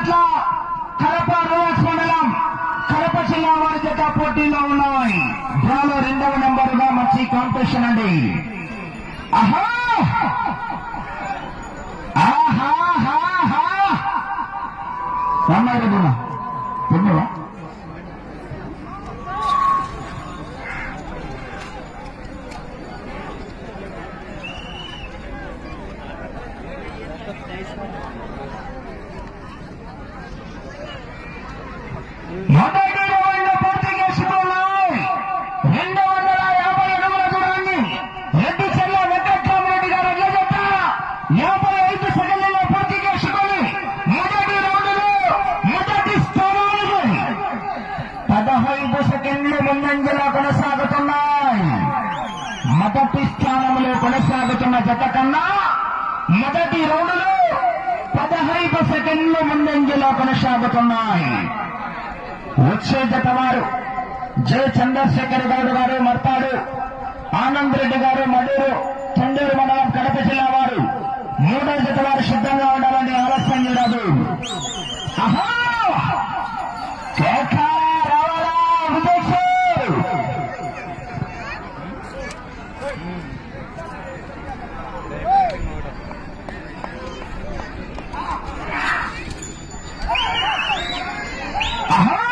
పట్ల కడప రూరల్స్ మండలం కడప జిల్లా వారి జత పోటీలో ఉన్నాయి. డ్రాలో రెండవ నెంబర్గా మంచి కాంపిటీషన్ అండి. ఆహా ఆహాహాహా. అన్నారు కదా తిన్నావా మొదటి రౌండ్ పూర్తి చేసుకున్నాయి రెండు వందల యాభై అడుగుల దూరాన్ని రెడ్డి చెల్ల వెంకట్రామరెడ్డి గారు ఎట్లా యాభై ఐదు సెకండ్లలో పూర్తి చేసుకొని మొదటి రౌండ్లో మొదటి స్థానానికి పదహైదు సెకండ్లు ముందంజలో కొనసాగుతున్నాయి. మొదటి స్థానంలో కొనసాగుతున్న జత కన్నా మొదటి రౌండ్లో పదహైదు సెకండ్లు ముందంజలో కొనసాగుతున్నాయి. విచ్చేత వారు జె చంద్రశేఖర్ గౌడ్ గారు మర్పాడు ఆనంద్ రెడ్డి గారు మడూరు చండూరు మండలం కడప జిల్లా వారు. మూడో జత వారు సిద్ధంగా ఉండాలని ఆలస్యం చేయరాదు. Aha!